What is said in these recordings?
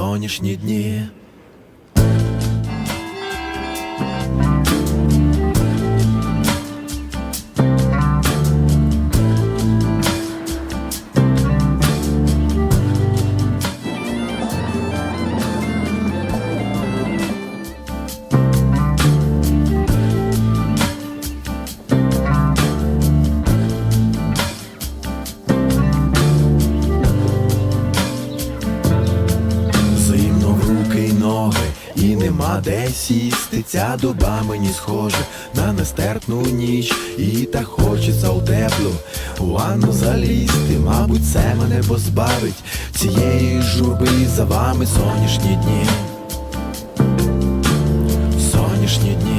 сонячні дні. Нема де сісти. Ця доба мені схожа на нестерпну ніч, і так хочеться у теплу ванну залізти. Мабуть, це мене позбавить цієї журби за вами сонячні дні. Сонячні дні.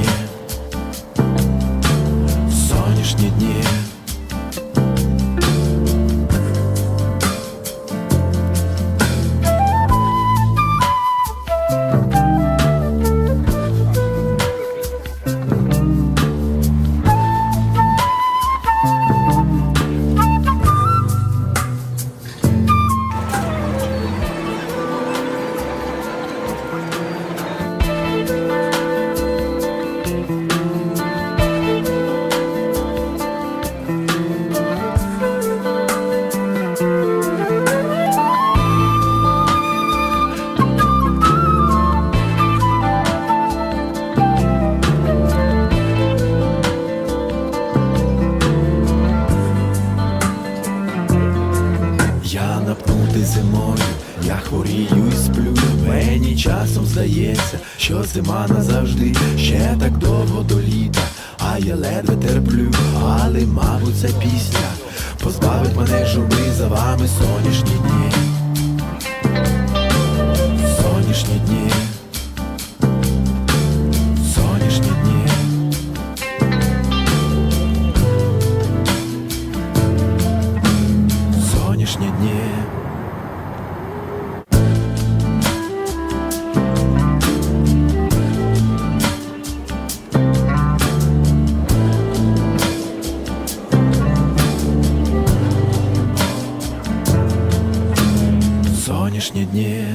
Зимою, я хворію і сплю. Мені часом здається, що зима назавжди ще так довго до літа, а я ледве терплю, але, мабуть, ця пісня позбавить мене жуми за вами сонячні дні. Сонячні дні. Сонячні дні.